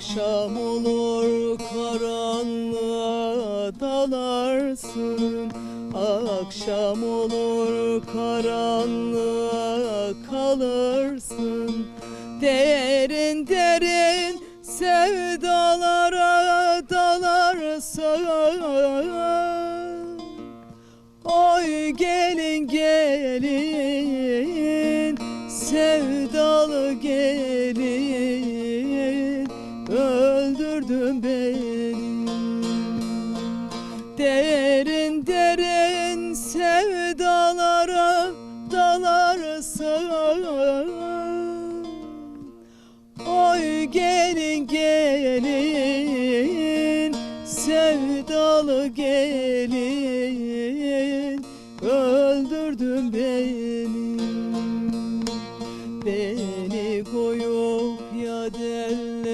Akşam olur karanlığa dalarsın. Akşam olur karanlığa kalırsın. Derin derin sevdalara dalarsın. Oy gel öldürdün beni. Derin derin sevdalara dalarsın. Oy gelin gelin sevdalı gelin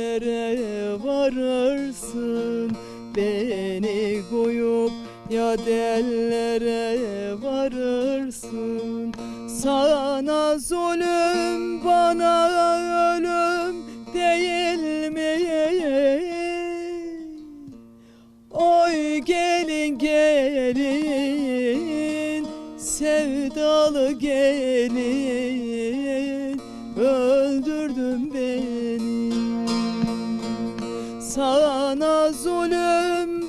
dellere varırsın Beni koyup ya dellere varırsın Sana zulüm bana ölüm değil mi? Oy gelin gelin sevdalı gelin Sana zulüm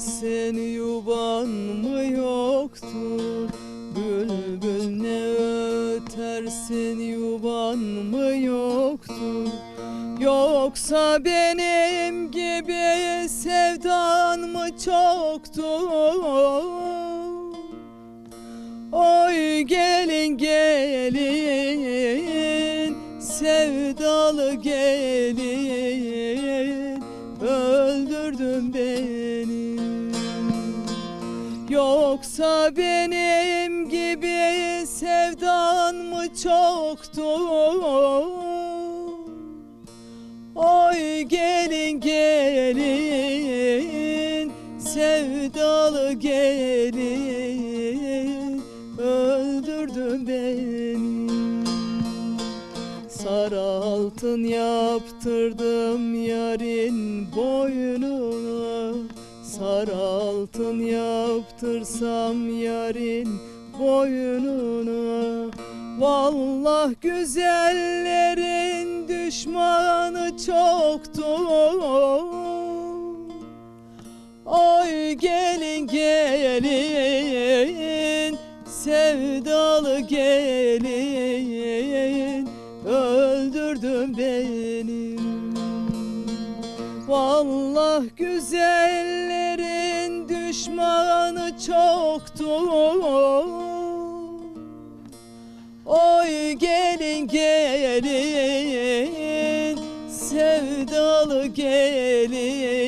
ötersin yuvan mı yoktur? Bülbül ne ötersin yuvan mı yoktur? Yoksa benim gibi sevdan mı çoktur? Oy gelin gelin sevdalı gelin. Öldürdün beni Yoksa benim gibi sevdan mı çoktur Oy gelin gelin sevdalı gelin. Öldürdün beni. Sarı altın yaptırdım yarın boynuna Sarı altın yaptırsam yarın boynuna. Vallah güzellerin düşmanı çoktur. Oy gelin gelin sevdalı gelin öldürdün beni. Vallah güzellerin düşmanı çoktur Oy gelin gelin. Sevdalı gelin